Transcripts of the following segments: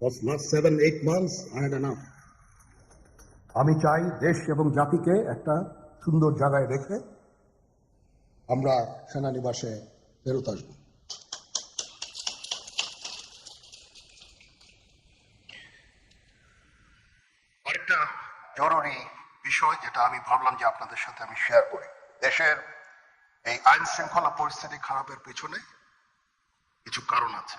enough. Last seven, eight months, I had enough. আমি চাই দেশ এবং জাতিকে একটা সুন্দর জায়গায় রেখে আমরা সেনানিবাসে ফেরত আসব আরেকটা জরুরি বিষয় যেটা আমি ভাবলাম যে আপনাদের সাথে আমি শেয়ার করি দেশের এই আইন শৃঙ্খলা পরিস্থিতি খারাপের পেছনে কিছু কারণ আছে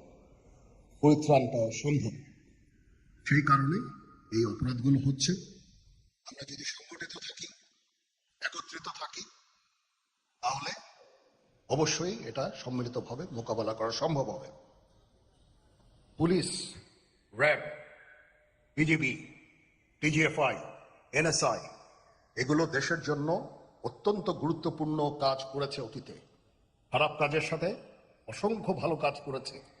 পরিত্রাণ পাওয়া সম্ভব। সেই কারণে এই অপরাধগুলো হচ্ছে। আমরা যদি সংগঠিত থাকি, একত্রিত থাকি, তাহলে অবশ্যই এটা সম্মিলিতভাবে মোকাবেলা করা সম্ভব হবে। Police, RAB, BGB, DGFI, NSI, এগুলো দেশের জন্য অত্যন্ত গুরুত্বপূর্ণ কাজ করেছে অতীতে। খারাপ কাজের সাথে অসংখ্য ভালো কাজ করেছে।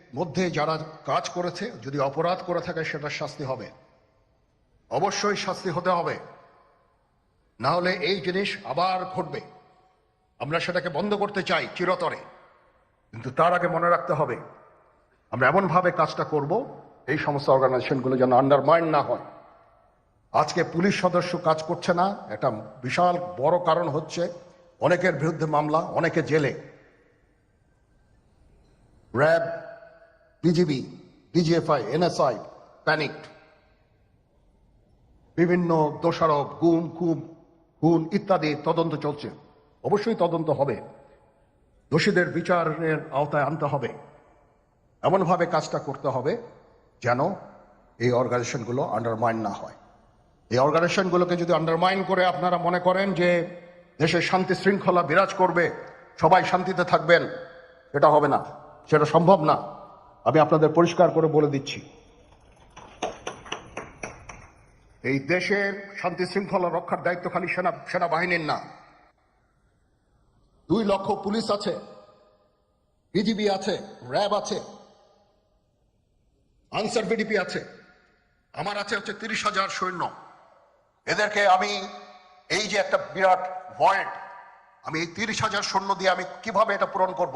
মধ্যে যারা কাজ করেছে, যদি অপরাধ করে থাকে, সেটা শাস্তি হবে। অবশ্যই শাস্তি হতে হবে। না হলে এই জিনিস আবার ঘটবে। আমরা সেটাকে বন্ধ করতে চাই চিরতরে। কিন্তু তার আগে মনে রাখতে হবে, আমরা এমনভাবে কাজটা করব, এই সমস্ত অর্গানাইজেশনগুলো যেন আন্ডারমাইন্ড না হয়। আজকে পুলিশ সদস্য কাজ করছে না, একটা বিশাল বড় কারণ হচ্ছে অনেকের বিরুদ্ধে মামলা, অনেকে জেলে। RAB BGB DGFI NSI panicked বিভিন্ন দোষারোপ, গুম খুম খুন ইত্যাদি তদন্ত চলছে। অবশ্যই তদন্ত হবে। দোষীদের বিচারের আওতায় আনতে হবে। এমনভাবে কাজটা করতে হবে যেন এই অর্গানাইজেশনগুলো আন্ডারমাইন না হয়। এই অর্গানাইজেশনগুলোকে যদি আন্ডারমাইন করে আপনারা মনে করেন যে দেশের শান্তি শৃঙ্খলা বিরাজ করবে, সবাই শান্তিতে থাকবেন, সেটা হবে না। সেটা সম্ভব না। আমি আপনাদের পরিষ্কার করে বলে দিচ্ছি। এই দেশের শান্তি শৃঙ্খলা রক্ষার দায়িত্ব খালি সেনা, সেনাবাহিনীর না। দুই লক্ষ পুলিশ আছে, বিজিবি আছে, র্যাব আছে, আনসার বিডিপি আছে। আমার আছে হচ্ছে তিরিশ হাজার সৈন্য। এদেরকে আমি এই যে একটা বিরাট ভয়েড আমি এই তিরিশ হাজার সৈন্য দিয়ে আমি কীভাবে এটা পূরণ করব?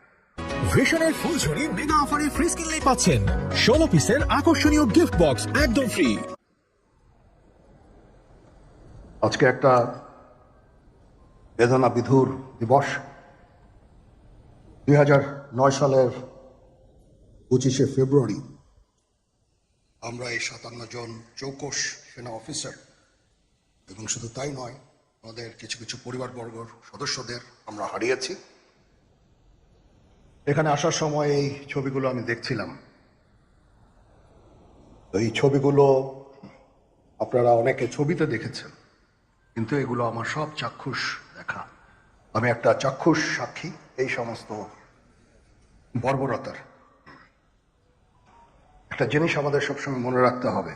ভিশনের ফুলঝুরি মেগা অফারে ফ্রিজ কিনলেই পাচ্ছেন। ষোলো পিসের আকর্ষণীয় গিফট বক্স একদম ফ্রি আজকে একটা বেদনা বিধুর দিবস। দুই হাজার নয় সালের পঁচিশে ফেব্রুয়ারি আমরা এই সাতান্ন জন চৌকস সেনা অফিসার এবং শুধু তাই নয়, আমাদের কিছু কিছু পরিবারবর্গর সদস্যদের আমরা হারিয়েছি। এখানে আসার সময় এই ছবিগুলো আমি দেখছিলাম। এই ছবিগুলো আপনারা অনেকে ছবিতে দেখেছেন, কিন্তু এগুলো আমার সব চাক্ষুষ দেখা আমি একটা চাক্ষুষ সাক্ষী, এই সমস্ত বর্বরতার। একটা জিনিস আমাদের সবসময় মনে রাখতে হবে,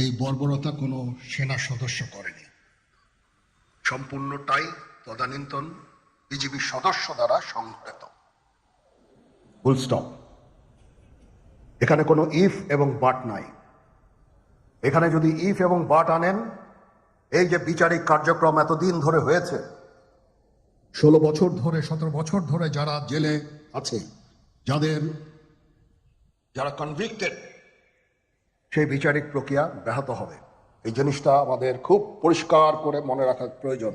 এই বর্বরতা কোনো সেনা সদস্য করেনি। সম্পূর্ণটাই তদানীন্তন বিজিবি সদস্য দ্বারা স্টপ এখানে কোনো ইফ এবং বাট নাই। এখানে যদি ইফ এবং বাট আনেন, এই যে বিচারিক কার্যক্রম এতদিন ধরে হয়েছে, ষোলো বছর ধরে, সতেরো বছর ধরে যারা জেলে আছে, যাদের, যারা কনভিক্টেড সেই বিচারিক প্রক্রিয়া ব্যাহত হবে। এই জিনিসটা আমাদের খুব পরিষ্কার করে মনে রাখার প্রয়োজন।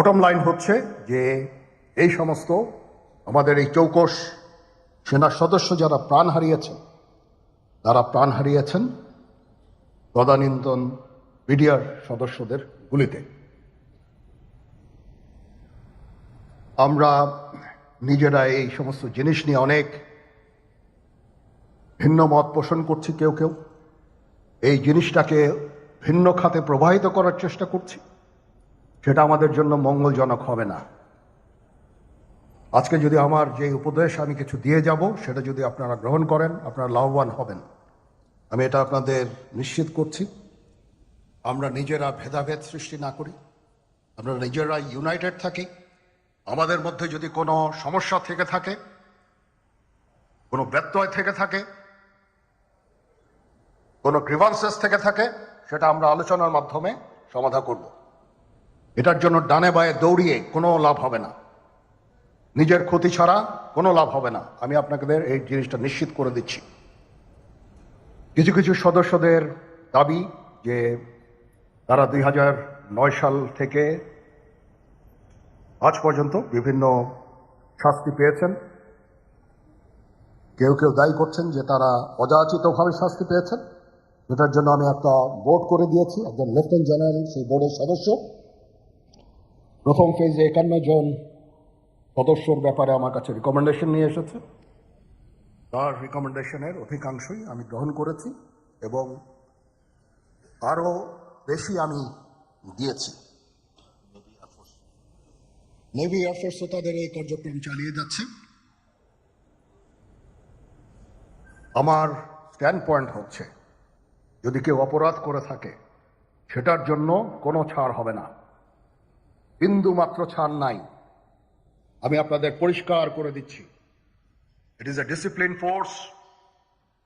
বটম লাইন হচ্ছে যে এই সমস্ত আমাদের এই চৌকস সেনা সদস্য যারা প্রাণ হারিয়েছেন তারা প্রাণ হারিয়েছেন তদানীন্তন বিডিআর সদস্যদের গুলিতে। আমরা নিজেরা এই সমস্ত জিনিস নিয়ে অনেক ভিন্ন মত পোষণ করছি কেউ কেউ। এই জিনিসটাকে ভিন্ন খাতে প্রবাহিত করার চেষ্টা করছি। সেটা আমাদের জন্য মঙ্গলজনক হবে না। আজকে যদি আমার যে উপদেশ আমি কিছু দিয়ে যাব, সেটা যদি আপনারা গ্রহণ করেন, আপনারা লাভবান হবেন। আমি এটা আপনাদের নিশ্চিত করছি। আমরা নিজেরা ভেদাভেদ সৃষ্টি না করি। আমরা নিজেরা ইউনাইটেড থাকি। আমাদের মধ্যে যদি কোনো সমস্যা থেকে থাকে, কোনো ব্যত্যয় থেকে থাকে, কোনো গ্রিভান্সেস থেকে থাকে, সেটা আমরা আলোচনার মাধ্যমে সমাধা করব। এটার জন্য ডানে বায়ে দৌড়িয়ে কোনো লাভ হবে না। নিজের ক্ষতি ছাড়া কোনো লাভ হবে না। আমি আপনাদের এই জিনিসটা নিশ্চিত করে দিচ্ছি। কিছু কিছু সদস্যদের দাবি যে তারা দুই নয় সাল থেকে আজ পর্যন্ত বিভিন্ন শাস্তি পেয়েছেন। কেউ কেউ দায়ী করছেন যে তারা অযাচিতভাবে শাস্তি পেয়েছেন। যেটার জন্য আমি একটা বোর্ড করে দিয়েছি। একজন লেফটেন্যান্ট জেনারেল, সেই বোর্ডের সদস্য। প্রথম ফেজে একান্ন জন সদস্যর ব্যাপারে আমার কাছে রিকমেন্ডেশন নিয়ে এসেছে। তার রিকমেন্ডেশনের অধিকাংশই আমি গ্রহণ করেছি এবং আরও বেশি আমি দিয়েছি। নেভি এয়ারফোর্সও তাদের এই কার্যক্রম চালিয়ে যাচ্ছে। আমার স্ট্যান্ড পয়েন্ট হচ্ছে, যদি কেউ অপরাধ করে থাকে, সেটার জন্য কোনো ছাড় হবে না। বিন্দু মাত্র ছাড় নাই। আমি আপনাদের পরিষ্কার করে দিচ্ছি। It is a discipline force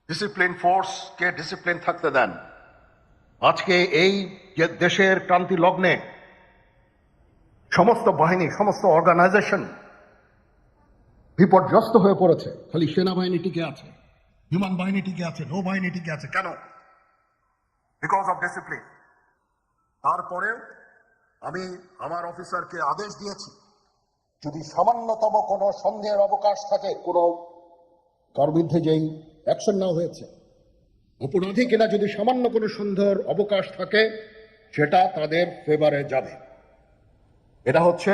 discipline ফোর্সকে discipline থাকতে দেন। আজকে এই যে দেশের ক্রান্তি লগ্নে সমস্ত বাহিনী, সমস্ত অর্গানাইজেশন বিপর্যস্ত হয়ে পড়েছে। খালি সেনাবাহিনী টিকে আছে, বিমান বাহিনী টিকে আছে, নৌবাহিনী টিকে আছে। কেন? বিকজ অফ ডিসিপ্লিন তারপরেও আমি আমার অফিসারকে আদেশ দিয়েছি, যদি সামান্যতম কোনো সন্দেহের অবকাশ থাকে, কোনো কার বিরুদ্ধে যেই অ্যাকশন নেওয়া হয়েছে, অপরাধী কিনা যদি সামান্য কোনো সন্দেহের অবকাশ থাকে, সেটা তাদের ফেভারে যাবে। এটা হচ্ছে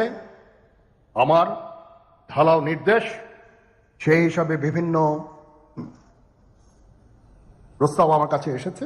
আমার ঢালাও নির্দেশ। সেই হিসাবে বিভিন্ন প্রস্তাব আমার কাছে এসেছে।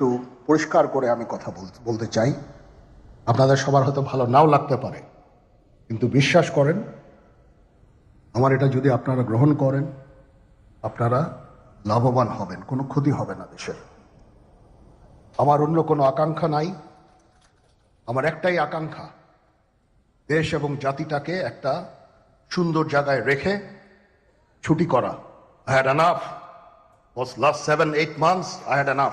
একটু পরিষ্কার করে আমি কথা বল- বলতে চাই। আপনাদের সবার হয়তো ভালো নাও লাগতে পারে, কিন্তু বিশ্বাস করেন, আমার এটা যদি আপনারা গ্রহণ করেন, আপনারা লাভবান হবেন, কোনো ক্ষতি হবে না দেশের। আমার অন্য কোনো আকাঙ্ক্ষা নাই। আমার একটাই আকাঙ্ক্ষা, দেশ এবং জাতিটাকে একটা সুন্দর জায়গায় রেখে ছুটি করা। I had enough was last seven eight months I had enough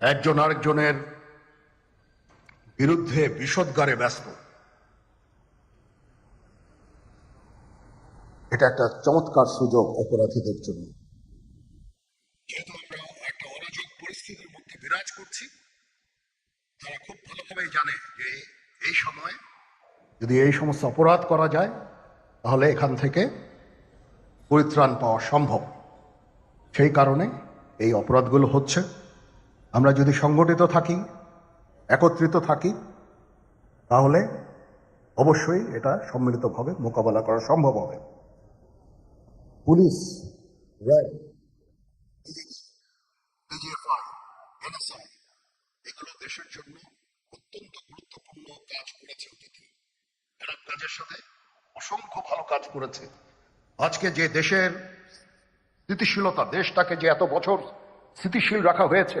একজন আরেকজনের বিরুদ্ধে বিষদগারে ব্যস্ত। এটা একটা চমৎকার সুযোগ অপরাধীদের জন্য। আমরা একটা অরাজক পরিস্থিতির মধ্যে বিরাজ করছি তারা খুব ভালোভাবেই জানে যে এই সময় যদি এই সমস্ত অপরাধ করা যায় তাহলে এখান থেকে পরিত্রাণ পাওয়া সম্ভব। সেই কারণে এই অপরাধগুলো হচ্ছে। আমরা যদি সংগঠিত থাকি, একত্রিত থাকি, তাহলে অবশ্যই এটা সম্মিলিতভাবে মোকাবেলা করা সম্ভব হবে। পুলিশ র্যাব এগুলো দেশের জন্য অত্যন্ত গুরুত্বপূর্ণ কাজ করেছে অতিথি। এরা কাজের সাথে অসংখ্য ভালো কাজ করেছে। আজকে যে দেশের স্থিতিশীলতা, দেশটাকে যে এত বছর স্থিতিশীল রাখা হয়েছে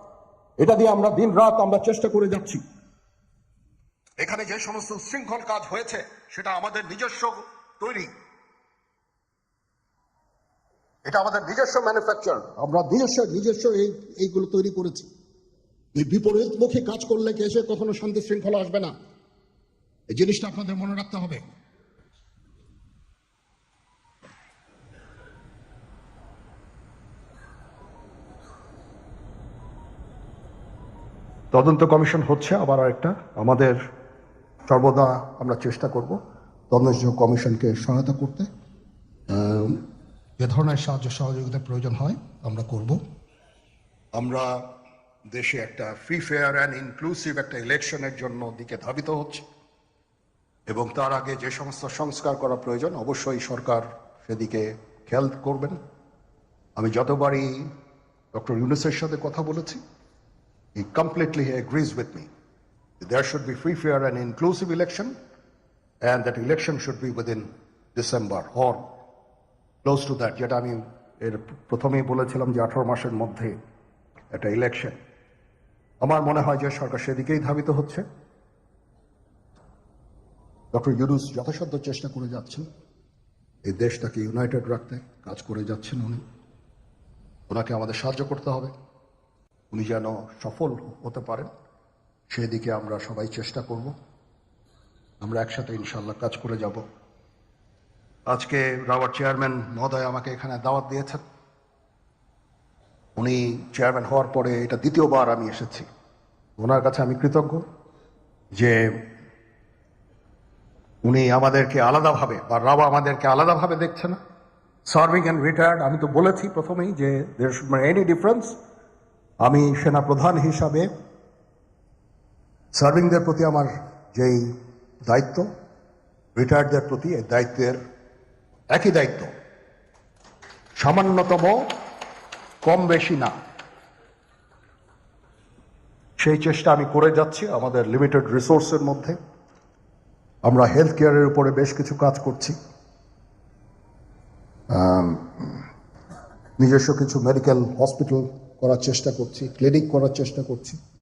এটা দিয়ে আমরা দিন রাত আমরা চেষ্টা করে যাচ্ছি। এখানে যে সমস্ত শৃঙ্খল কাজ হয়েছে সেটা আমাদের নিজস্ব তৈরি। এটা আমাদের নিজস্ব ম্যানুফ্যাকচার আমরা নিজস্ব নিজস্ব এই এইগুলো তৈরি করেছি। এই বিপরীতমুখী কাজ করলে কি এসে কখনো শান্তি শৃঙ্খলা আসবে না? এই জিনিসটা আপনাদের মনে রাখতে হবে। তদন্ত কমিশন হচ্ছে আবার আরেকটা। আমাদের সর্বদা আমরা চেষ্টা করব তদন্ত কমিশনকে সহায়তা করতে। যে ধরনের সাহায্য সহযোগিতা প্রয়োজন হয়, আমরা করব। আমরা দেশে একটা ফ্রি ফেয়ার অ্যান্ড ইনক্লুসিভ একটা ইলেকশনের জন্য দিকে ধাবিত হচ্ছে। এবং তার আগে যে সমস্ত সংস্কার করা প্রয়োজন, অবশ্যই সরকার সেদিকে খেয়াল করবেন। আমি যতবারই ডক্টর ইউনুসের সাথে কথা বলেছি he completely agrees with me. There should be free, fair, and inclusive election, and that election should be within December or close to that. যেটা আমি এর প্রথমেই বলেছিলাম যে আঠারো মাসের মধ্যে একটা ইলেকশন আমার মনে হয় যে সরকার সেদিকেই ধাবিত হচ্ছে। ডক্টর ইউনুস যথাসাধ্য চেষ্টা করে যাচ্ছেন। এই দেশটাকে ইউনাইটেড রাখতে কাজ করে যাচ্ছেন উনি। ওনাকে আমাদের সাহায্য করতে হবে। উনি যেন সফল হতে পারেন, সেদিকে আমরা সবাই চেষ্টা করব। আমরা একসাথে ইনশাল্লাহ কাজ করে যাব। আজকে রাবার চেয়ারম্যান মহোদয় আমাকে এখানে দাওয়াত দিয়েছেন। উনি চেয়ারম্যান হওয়ার পরে এটা দ্বিতীয়বার আমি এসেছি। ওনার কাছে আমি কৃতজ্ঞ যে উনি আমাদেরকে আলাদাভাবে বা রাবা আমাদেরকে আলাদাভাবে দেখছে না। সার্ভিং অ্যান্ড রিটায়ার্ড, আমি তো বলেছি প্রথমেই যে এনি ডিফারেন্স আমি সেনা প্রধান হিসাবে সার্ভিংদের প্রতি আমার যেই দায়িত্ব রিটায়ার্ডদের প্রতি এই দায়িত্বের একই দায়িত্ব। সামান্যতম কম বেশি না। সেই চেষ্টা আমি করে যাচ্ছি আমাদের লিমিটেড রিসোর্সের মধ্যে। আমরা হেলথ কেয়ারের উপরে বেশ কিছু কাজ করছি। নিজস্ব কিছু মেডিকেল হসপিটাল করার চেষ্টা করছি ক্লিনিক করার চেষ্টা করছি।